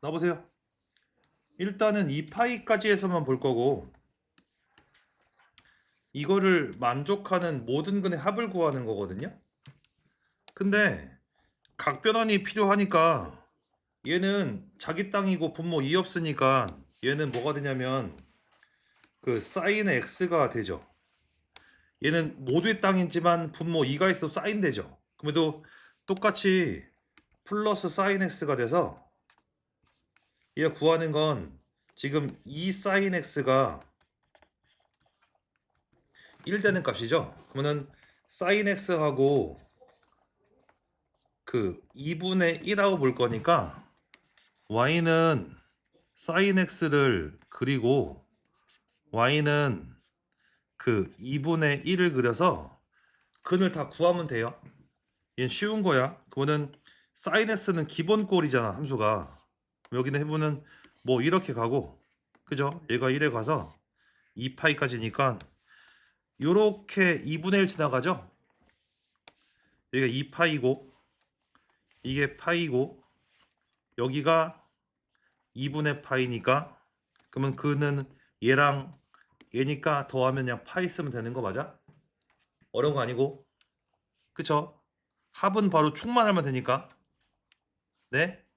나보세요. 일단은 이 파이까지 해서만 볼 거고 이거를 만족하는 모든 근의 합을 구하는 거거든요. 근데 각변환이 필요하니까 얘는 자기 땅이고 분모 2 없으니까 얘는 뭐가 되냐면 그 사인 x가 되죠. 얘는 모두의 땅이지만 분모 2가 있어도 사인 되죠. 그래도 똑같이 플러스 사인 x가 돼서 얘가 구하는 건 지금 2 사인 x가 1 되는 값이죠. 그러면은 사인 x하고 그 2분의 1하고 볼 거니까 y는 사인 x를 그리고 y는 그 2분의 1을 그려서 근을 다 구하면 돼요. 얘는 쉬운 거야. 그거는 사인 x는 기본 꼴이잖아 함수가. 여기는 해보는 뭐 이렇게 가고 그죠? 얘가 1에 가서 2파이까지니까 요렇게 2분의 1 지나가죠? 여기가 2파이고 이게 파이고 여기가 2분의 파이니까 그러면 그는 얘랑 얘니까 더하면 그냥 파이 쓰면 되는 거 맞아? 어려운 거 아니고 그쵸? 합은 바로 축만 하면 되니까 네?